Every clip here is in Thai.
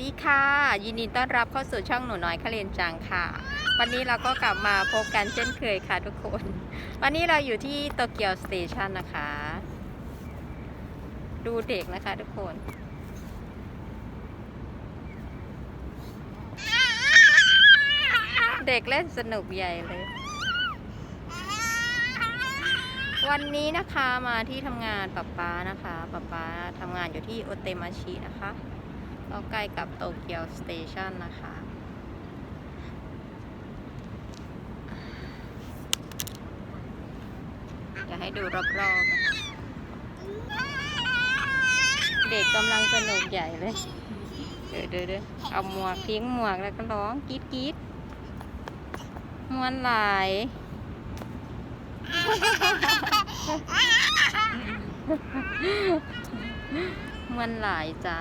ดีค่ะ ยินดีต้อนรับเข้าสู่ช่องหนูน้อยคาเรนจังค่ะ วันนี้เราก็กลับมาพบกันเช่นเคยค่ะทุกคน วันนี้เราอยู่ที่โตเกียวสเตชันนะคะ ดูเด็กนะคะทุกคน เด็กเล่นสนุกใหญ่เลย วันนี้นะคะมาที่ทำงานป๊าป๊านะคะป๊าป๊าทำงานอยู่ที่โอเตมาชินะคะ ก็ใกล้กับโตเกียวสเตชันนะคะ จะให้ดูรอบๆนะคะเด็กกำลังสนุกใหญ่เลย เดี๋ยวเดี๋ยวเดี๋ยวเอาหมวกทิ้งหมวกแล้วก็ร้องกรีดกรีดมวนหลายมันหลายจ้ะ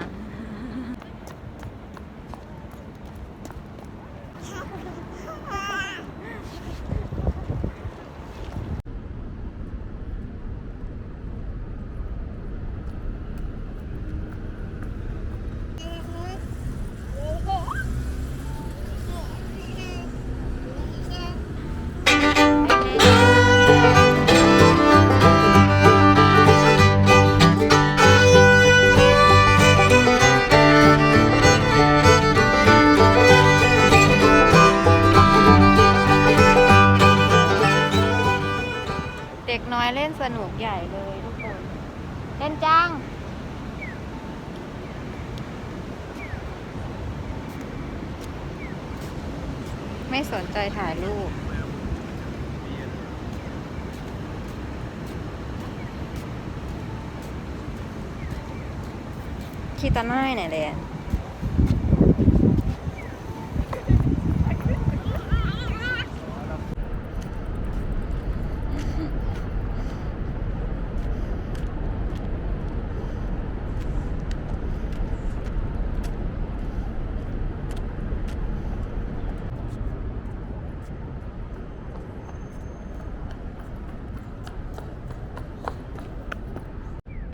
ญ่เลยทุกคนเล่นจัง ไม่สนใจถ่ายรูปคิดตาหน้าไหนเลย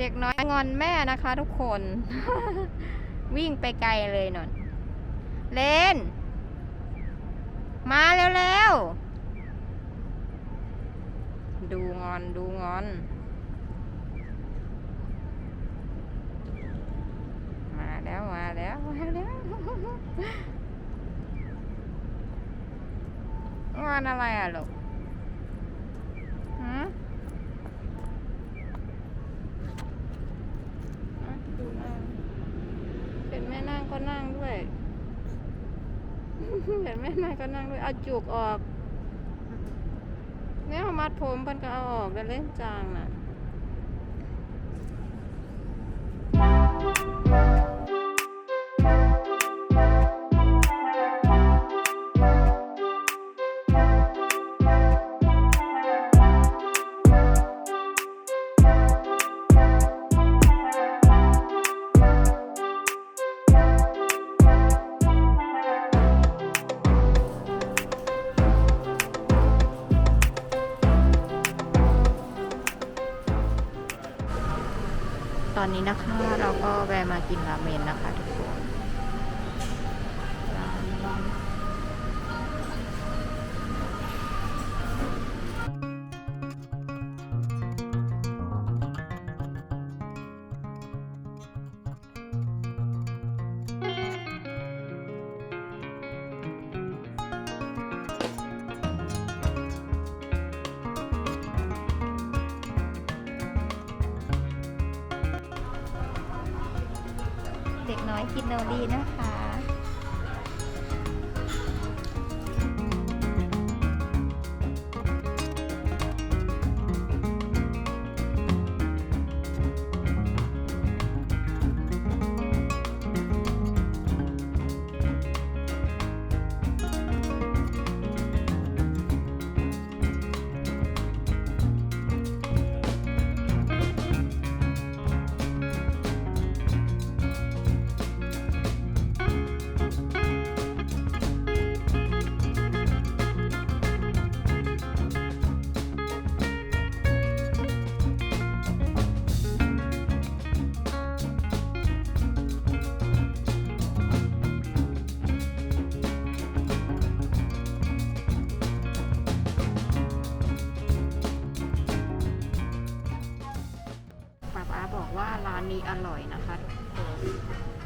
เด็กน้อยงอนแม่นะคะทุกคน วิ่งไปไกลเลยนนเลน มาเร็วๆดูงอนดูงอน มาแล้วมาแล้วมาแล้วงอนอะไรอะลูกหืมอะดูหน้าเป็นแม่นั่งก็นั่ง ด้วยเห็นแม่นายก็นั่งด้วยเอาจุกออก เนี่ยเอามัดผมเพิ่นก็เอาออกแล้วเล่นจางน่ะ นนี้นะคะ เราก็แวะมากินราเมนนะคะ ด็กน้อยกินโนดีนะคะ ร้านนี้อร่อยนะคะทุกคน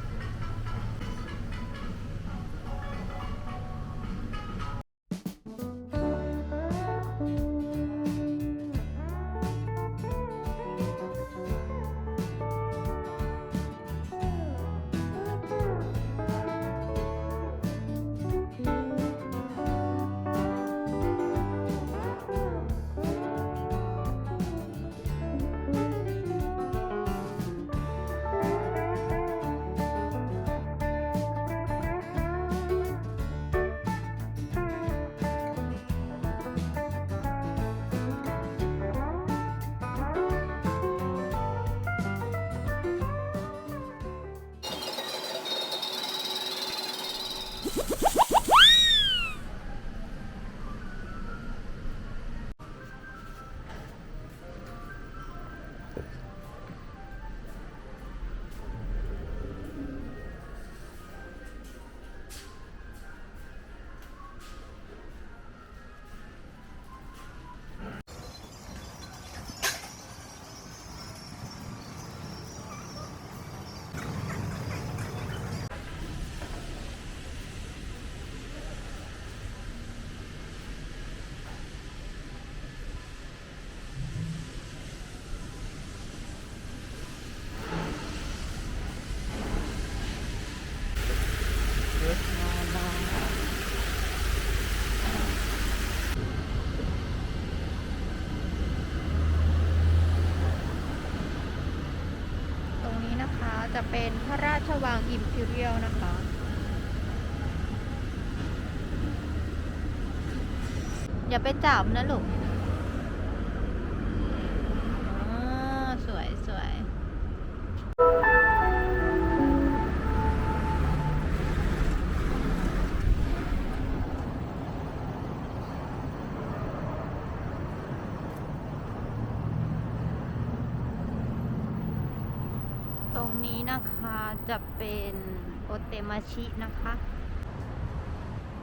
จะเป็นพระราชวังอิมพีเรียลนะคะ อย่าไปจับนะลูก นะคะจะเป็นโอเตมาชินะคะ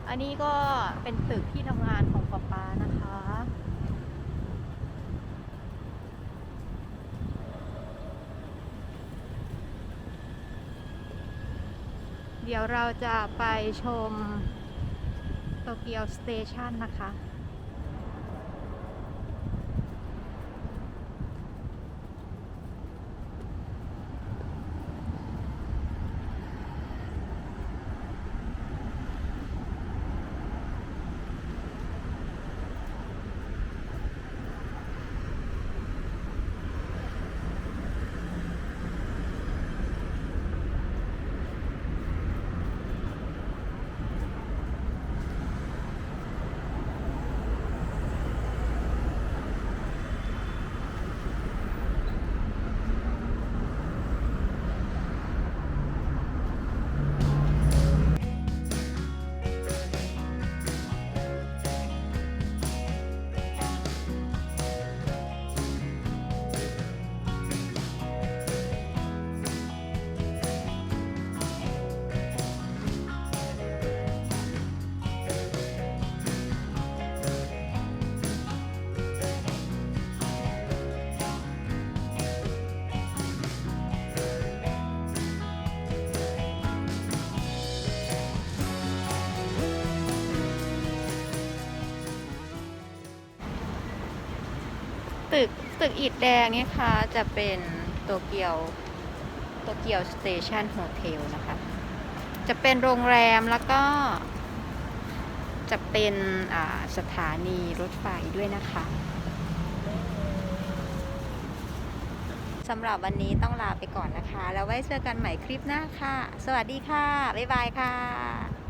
อันนี้ก็เป็นตึกที่ทำงานของป๊าป๊านะคะเดี๋ยวเราจะไปชมโตเกียวสเตชันนะคะ ตึกตึกอิฐแดงนี่ค่ะ จะเป็นโตเกียวโตเกียวสเตชันโฮเทลนะคะ จะเป็นโรงแรมแล้วก็ จะเป็นสถานีรถไฟด้วยนะคะสำหรับวันนี้ต้องลาไปก่อนนะคะ แล้วไว้เจอกันใหม่คลิปหน้าค่ะ สวัสดีค่ะ บ๊ายบายค่ะ